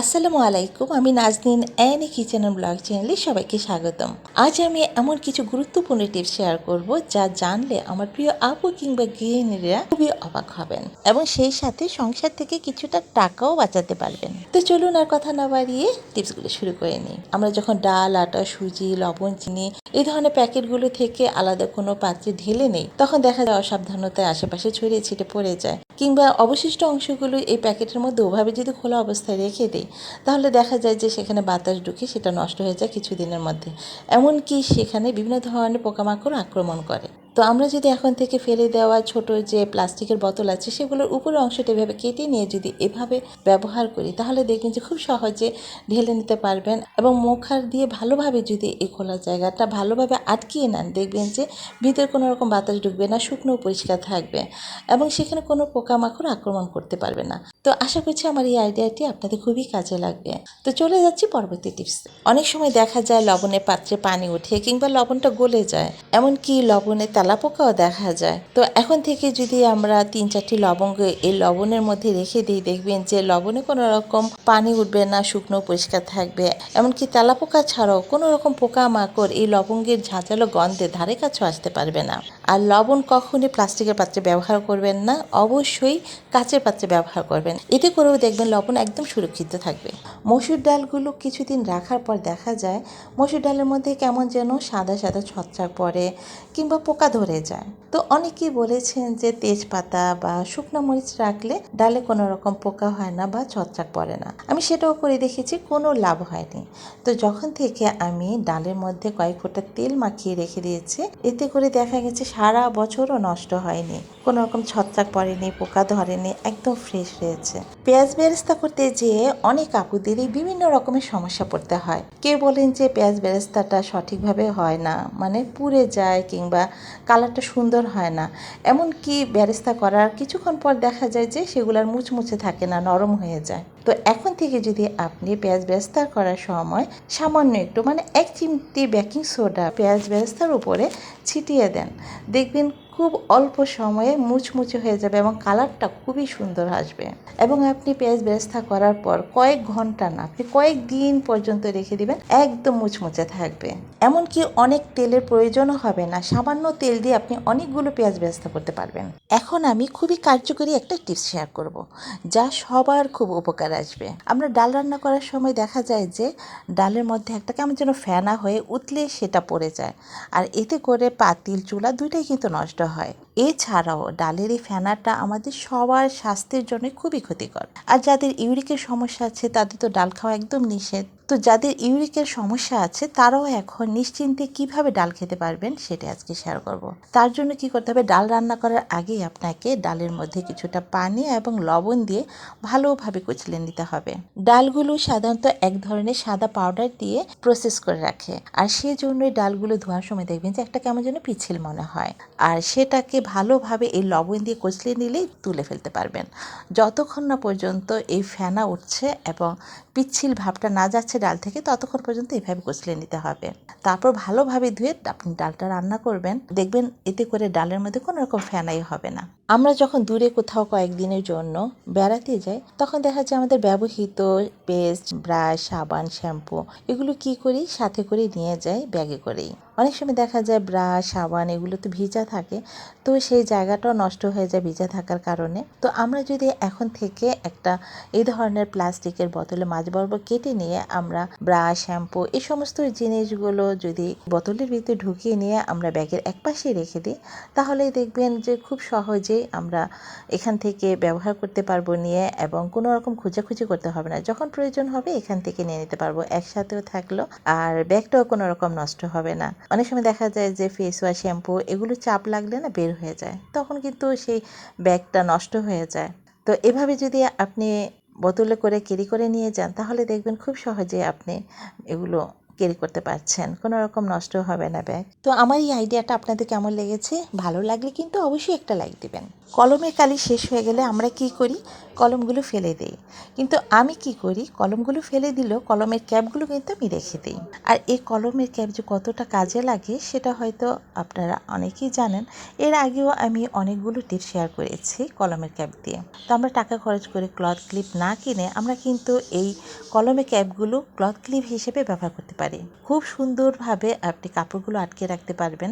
আসসালামু আলাইকুম, আমি নাজনীন অ্যানি কিচেন ব্লগ চ্যানেলে সবাইকে স্বাগতম। আজ আমি এমন কিছু গুরুত্বপূর্ণ টিপস শেয়ার করব যা জানলে আমার প্রিয় আপু কিংবা গৃহিণীরা খুবই অবাক হবেন এবং সেই সাথে সংসার থেকে কিছুটা টাকাও বাঁচাতে পারবেন। তো চলুন আর কথা না বাড়িয়ে টিপসগুলো শুরু করে নিই। আমরা যখন ডাল, আটা, সুজি, লবণ, চিনি এই ধরনের প্যাকেটগুলো থেকে আলাদা কোনো পাত্রে ঢেলে নেই, তখন দেখা যায় অসাবধানতায় আশেপাশে ছড়িয়ে ছিটে পড়ে যায়। কিংবা অবশিষ্ট অংশগুলো এই প্যাকেটের মধ্যে ওভাবে যদি খোলা অবস্থায় রেখে দিই তাহলে দেখা যায় যে সেখানে বাতাস ঢুকে সেটা নষ্ট হয়ে যায় কিছুদিনের মধ্যে। এমনকি সেখানে বিভিন্ন ধরনের পোকামাকড় আক্রমণ করে। তো আমরা যদি এখন থেকে ফেলে দেওয়া ছোট যে প্লাস্টিকের বোতল আছে, সেগুলোর উপরের অংশটা এভাবে কেটে নিয়ে যদি এভাবে ব্যবহার করি, তাহলে দেখবেন যে খুব সহজে ঢেলে নিতে পারবেন এবং মুখার দিয়ে ভালোভাবে যদি এই খোলা জায়গাটা ভালোভাবে আটকিয়ে নেন, দেখবেন যে ভিতরে কোনো রকম বাতাস ঢুকবে না, শুকনো পরিষ্কার থাকবে এবং সেখানে কোনো পোকামাকড় আক্রমণ করতে পারবে না। তো আশা করছি আমার এই আইডিয়াটি আপনাদের খুবই কাজে লাগবে। তো চলে যাচ্ছি পরবর্তী টিপস। অনেক সময় দেখা যায় লবণের পাত্রে পানি ওঠে কিংবা লবণটা গলে যায়, এমনকি লবণে তেলাপোকাও দেখা যায়। তো এখন থেকে যদি আমরা তিন চারটি লবঙ্গ এই লবণের মধ্যে রেখে দিই, দেখবেন যে লবণে কোনো রকম পানি উঠবে না, শুকনো পরিষ্কার থাকবে। এমনকি তেলাপোকা ছাড়াও কোনো রকম পোকা মাকড় এই লবঙ্গের ঝাঁঝালো গন্ধে ধারে কাছেও আসতে পারবে না। আর লবণ কখনই প্লাস্টিকের পাত্রে ব্যবহার করবেন না, অবশ্যই কাচের পাত্রে ব্যবহার করবেন। এতে করেও দেখবেন লবণ একদম সুরক্ষিত থাকবে। মসুর ডালগুলো কিছুদিন রাখার পর দেখা যায়, মসুর ডালের মধ্যে কেমন যেন সাদা সাদা ছত্রাক পড়ে কিংবা পোকা ধরে যায়। তো অনেকেই বলেছেন যে তেজপাতা বা শুকনো মরিচ রাখলে ডালে কোনো রকম পোকা হয় না বা ছত্রাক পড়ে না। আমি সেটাও করে দেখেছি, কোনো লাভ হয়নি। তো যখন থেকে আমি ডালের মধ্যে কয়েক ফোঁটা তেল মাখিয়ে রেখে দিয়েছি, এতে করে দেখা গেছে সারা বছরও নষ্ট হয়নি। কোনো রকম ছত্রাক পড়েনি, পোকা ধরেনি, একদম ফ্রেশ রয়েছে পেঁয়াজ বেরেস্তা করতে যেয়ে অনেক আপুদেরই বিভিন্ন রকমের সমস্যা পড়তে হয়। কেউ বলেন যে পেঁয়াজ বেরেস্তাটা সঠিকভাবে হয় না মানে পুড়ে যায় কিংবা কালারটা সুন্দর হয় না। এমনকি বেরেস্তা করার কিছুক্ষণ পর দেখা যায় যে সেগুলার মুচমুচে থাকে না, নরম হয়ে যায়। তো এখন থেকে যদি আপনি পেঁয়াজ বেরেস্তা করার সময় সামান্য একটু মানে এক চিমটি বেকিং সোডা পেঁয়াজ বেরেস্তার উপরে ছিটিয়ে দেন, দেখবেন খুব অল্প সময়ে মুচমুচে হয়ে যাবে এবং কালারটা খুবই সুন্দর আসবে। এবং আপনি পেঁয়াজ বেরেস্তা করার পর কয়েক ঘণ্টা না, আপনি কয়েক দিন পর্যন্ত রেখে দিবেন, একদম মুচমুচে থাকবে। এমনকি অনেক তেলের প্রয়োজনও হবে না, সামান্য তেল দিয়ে আপনি অনেকগুলো পেঁয়াজ বেরেস্তা করতে পারবেন। এখন আমি খুবই কার্যকরী একটা টিপস শেয়ার করব, যা সবার খুব উপকার আসবে। আমরা ডাল রান্না করার সময় দেখা যায় যে ডালের মধ্যে একটা কেমন যেন ফেনা হয়ে উতলে সেটা পড়ে যায়। আর এতে করে পাতিল, চুলা দুইটাই কিন্তু নষ্ট হয়। এছাড়াও ডালের এই ফেনাটা আমাদের সবার স্বাস্থ্যের জন্য খুবই ক্ষতিকর। আর যাদের ইউরিকের সমস্যা আছে তাদের তো ডাল খাওয়া একদম নিষেধ। তো যাদের ইউরিকের সমস্যা আছে, তারাও এখন নিশ্চিন্তে কীভাবে ডাল খেতে পারবেন সেটা আজকে শেয়ার করব। তার জন্য কি করতে হবে? ডাল রান্না করার আগেই আপনাকে ডালের মধ্যে কিছুটা পানি এবং লবণ দিয়ে ভালোভাবে কুচলে নিতে হবে। ডালগুলো সাধারণত এক ধরনের সাদা পাউডার দিয়ে প্রসেস করে রাখে। আর সেই জন্যই ডালগুলো ধোয়ার সময় দেখবেন যে একটা কেমন যেন পিছিল মনে হয়। আর সেটাকে ভালোভাবে এই লবণ দিয়ে কচলে নিলেই তুলে ফেলতে পারবেন। যতক্ষণ না পর্যন্ত এই ফেনা উঠছে এবং পিচ্ছিল ভাবটা না যাচ্ছে ডাল থেকে ততক্ষণ পর্যন্ত এভাবে কষলে নিতে হবে। তারপর ভালোভাবে ধুয়ে আপনি ডালটা রান্না করবেন। দেখবেন এতে করে ডালের মধ্যে কোনো রকম ফেনাই হবে না। আমরা যখন দূরে কোথাও কয়েকদিনের জন্য বেড়াতে যাই, তখন দেখা যায় আমাদের ব্যবহৃত পেস্ট, ব্রাশ, সাবান, শ্যাম্পু এগুলো কি করি? সাথে করে নিয়ে যাই ব্যাগে করেই। অনেক সময় দেখা যায় ব্রাশ, সাবান এগুলো তো ভিজা থাকে। তো সেই জায়গাটাও নষ্ট হয়ে যায় ভিজা থাকার কারণে। তো আমরা যদি এখন থেকে একটা এই ধরনের প্লাস্টিকের বোতলে মাছ বরাবর কেটে নিয়ে আমরা ব্রাশ, শ্যাম্পু এই সমস্ত জিনিসগুলো যদি বোতলের ভিতরে ঢুকিয়ে নিয়ে আমরা ব্যাগের এক পাশে রেখে দিই তাহলে দেখবেন যে খুব সহজেই আমরা এখান থেকে ব্যবহার করতে পারব নিয়ে এবং কোনো রকম খোঁজাখুঁজি করতে হবে না। যখন প্রয়োজন হবে এখান থেকে নিয়ে নিতে পারব। একসাথেও থাকল আর ব্যাগটাও কোনো রকম নষ্ট হবে না। অনেক সময় দেখা যায় যে ফেস ওয়াশ শ্যাম্পু এগুলো চাপ লাগলে না বের হয়ে যায়। তখন কিন্তু সেই ব্যাগটা নষ্ট হয়ে যায়। তো এভাবে যদি আপনি বোতলে করে ক্যারি করে নিয়ে যান, তাহলে দেখবেন খুব সহজে আপনি এগুলো ক্যারি করতে পারছেন। কোনো রকম নষ্ট হবে না ব্যাগ। তো আমার এই আইডিয়াটা আপনাদের কেমন লেগেছে? ভালো লাগলে কিন্তু অবশ্যই একটা লাইক দিবেন। কলমের কালি শেষ হয়ে গেলে আমরা কি করি? কলমগুলো ফেলে দিই। কিন্তু আমি কি করি? কলমগুলো ফেলে দিলেও কলমের ক্যাপগুলো কিন্তু আমি রেখে দিই। আর এই কলমের ক্যাপ যে কতটা কাজে লাগে, সেটা হয়তো আপনারা অনেকেই জানেন। এর আগেও আমি অনেকগুলো টিপ শেয়ার করেছি কলমের ক্যাপ দিয়ে। তো আমরা টাকা খরচ করে ক্লথ ক্লিপ না কিনে আমরা কিন্তু এই কলমের ক্যাপগুলো ক্লথ ক্লিপ হিসেবে ব্যবহার করতে পারি। খুব সুন্দরভাবে আপনি কাপড়গুলো আটকে রাখতে পারবেন।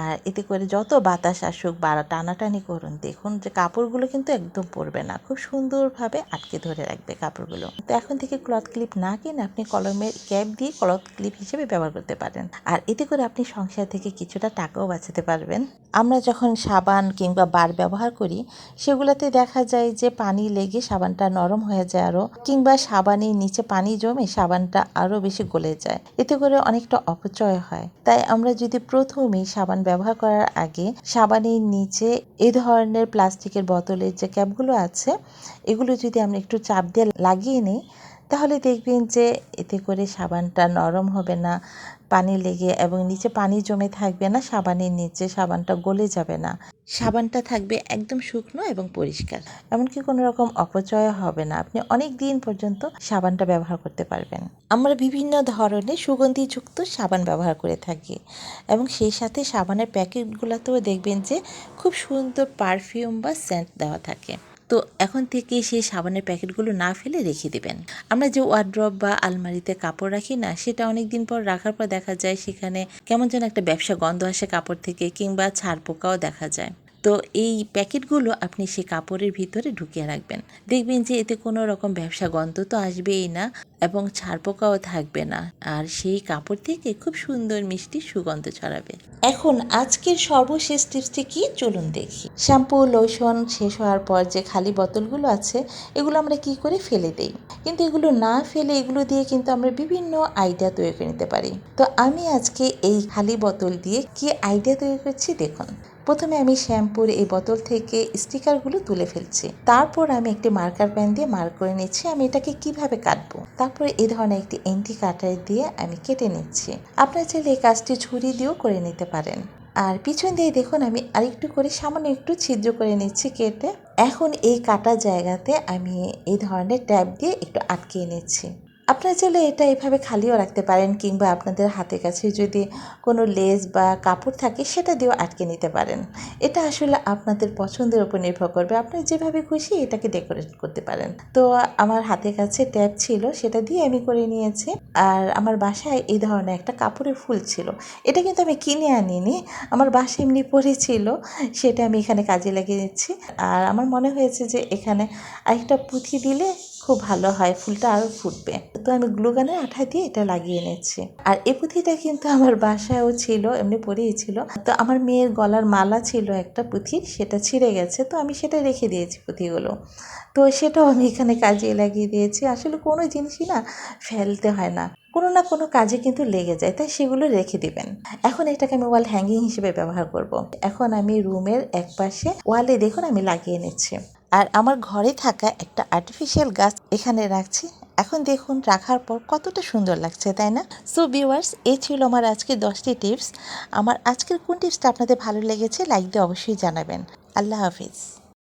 আর এতে করে যত বাতাস আসুক বা টানাটানি করুন দেখুন যে কাপড়গুলো কিন্তু একদম পড়বে না। খুব সুন্দরভাবে আটকে ধরে রাখবে কাপড়গুলো। তো এখন থেকে ক্লথ ক্লিপ না কিনে আপনি কলমের ক্যাপ দিয়ে ক্লথ ক্লিপ হিসেবে ব্যবহার করতে পারেন। আর এতে করে আপনি সংসার থেকে কিছুটা টাকাও বাঁচাতে পারবেন। আমরা যখন সাবান কিংবা বার ব্যবহার করি, সেগুলোতে দেখা যায় যে পানি লেগে সাবানটা নরম হয়ে যায় আরও, কিংবা সাবানের নিচে পানি জমে সাবানটা আরও বেশি গলে যায়। এতে করে অনেকটা অপচয় হয়। তাই আমরা যদি প্রথমেই সাবান ব্যবহার করার আগে সাবানের নিচে এই ধরনের প্লাস্টিকের বোতলের যে ক্যাপগুলো আছে এগুলো যদি আমরা একটু চাপ দিয়ে লাগিয়ে নিই তাহলে দেখবেন যে এতে করে সাবানটা নরম হবে না, পানি লেগে এবং নিচে পানি জমে থাকবে না, সাবানের নিচে সাবানটা গলে যাবে না। সাবানটা থাকবে একদম শুকনো এবং পরিষ্কার। এমনকি কোনো রকম অপচয় হবে না। আপনি অনেক দিন পর্যন্ত সাবানটা ব্যবহার করতে পারবেন। আমরা বিভিন্ন ধরনের সুগন্ধিযুক্ত সাবান ব্যবহার করে থাকি এবং সেই সাথে সাবানের প্যাকেটগুলোতেও দেখবেন যে খুব সুন্দর পারফিউম বা সেন্ট দেওয়া থাকে। তো এখন থেকে সেই সাবানের প্যাকেটগুলো না ফেলে রেখে দেবেন। আমরা যে ওয়ার্ড্রপ বা আলমারিতে কাপড় রাখি না, সেটা অনেক দিন পর রাখার পর দেখা যায় সেখানে কেমন যেন একটা ব্যবসা গন্ধ আসে কাপড় থেকে কিংবা ছাড় পোকাও দেখা যায়। তো এই প্যাকেটগুলো আপনি সে কাপড়ের ভিতরে ঢুকিয়ে রাখবেন। দেখবেন যে এতে কোনো রকম ব্যবসা গন্ধ তো আসবেই না। এবং ছাড় পোকাও থাকবে না। আর সেই কাপড় থেকে খুব সুন্দর মিষ্টি সুগন্ধ ছড়াবে। এখন আজকের সর্বশেষ টিপসটি কি? চলুন দেখি। শ্যাম্পু, লোশন শেষ হওয়ার পর যে খালি বোতলগুলো আছে, এগুলো আমরা কি করে ফেলে দেই? কিন্তু এগুলো না ফেলে এগুলো দিয়ে কিন্তু আমরা বিভিন্ন আইডিয়া তৈরি করে নিতে পারি। তো আমি আজকে এই খালি বোতল দিয়ে কি আইডিয়া তৈরি করছি দেখুন। প্রথমে আমি শ্যাম্পুর এই বোতল থেকে স্টিকারগুলো তুলে ফেলছি। তারপর আমি একটি মার্কার পেন দিয়ে মার্ক করে নিচ্ছি। আমি এটাকে কীভাবে কাটবো? তারপরে এই ধরনের একটি এন্টি কাটার দিয়ে আমি কেটে নিচ্ছি। আপনারা চাইলে এই কাজটি ছুরি দিয়েও করে নিতে পারেন। আর পিছন দিয়ে দেখুন, আমি আরেকটু করে সামান্য একটু ছিদ্র করে নিচ্ছি কেটে। এখন এই কাটা জায়গাতে আমি এই ধরনের ট্যাপ দিয়ে একটু আটকে নিচ্ছি। আপনারা চাইলে এটা এভাবে খালিও রাখতে পারেন কিংবা আপনাদের হাতের কাছে যদি কোনো লেস বা কাপড় থাকে সেটা দিয়েও আটকে নিতে পারেন। এটা আসলে আপনাদের পছন্দের উপর নির্ভর করবে। আপনি যেভাবে খুশি এটাকে ডেকোরেট করতে পারেন। তো আমার হাতের কাছে ট্যাপ ছিল, সেটা দিয়ে আমি করে নিয়েছি। আর আমার বাসায় এই ধরনের একটা কাপড়ের ফুল ছিল। এটা কিন্তু আমি কিনে আনিনি। আমার বাসায় এমনি পড়েছিল সেটা আমি এখানে কাজে লাগিয়ে দিচ্ছি আর আমার মনে হয়েছে যে এখানে আরেকটা পুঁথি দিলে খুব ভালো হয়, ফুলটা আরও ফুটবে। তো আমি গ্লুগানের আঠা দিয়ে এটা লাগিয়ে নিচ্ছি আর এ পুঁথিটা কিন্তু আমার বাসায়ও ছিল, এমনি পরেই ছিল। তো আমার মেয়ের গলার মালা ছিল একটা পুঁথি, সেটা ছিঁড়ে গেছে। তো আমি সেটা রেখে দিয়েছি পুঁথিগুলো। তো সেটাও আমি এখানে কাজে লাগিয়ে দিয়েছি। আসলে কোনো জিনিসই না ফেলতে হয় না। কোনো না কোনো কাজে কিন্তু লেগে যায়, তাই সেগুলো রেখে দিবেন। এখন এটাকে আমি ওয়াল হ্যাঙ্গিং হিসেবে ব্যবহার করব। এখন আমি রুমের এক পাশে ওয়ালে দেখুন আমি লাগিয়ে নিচ্ছি আর আমার ঘরে থাকা একটা আর্টিফিশিয়াল গাছ এখানে রাখছি। এখন দেখুন রাখার পর কতটা সুন্দর লাগছে, তাই না? সো ভিউয়ার্স এ ছিল আমার আজকের দশটি টিপস আমার আজকের কোন টিপসটা আপনাদের ভালো লেগেছে লাইক দিয়ে অবশ্যই জানাবেন। আল্লাহ হাফিজ।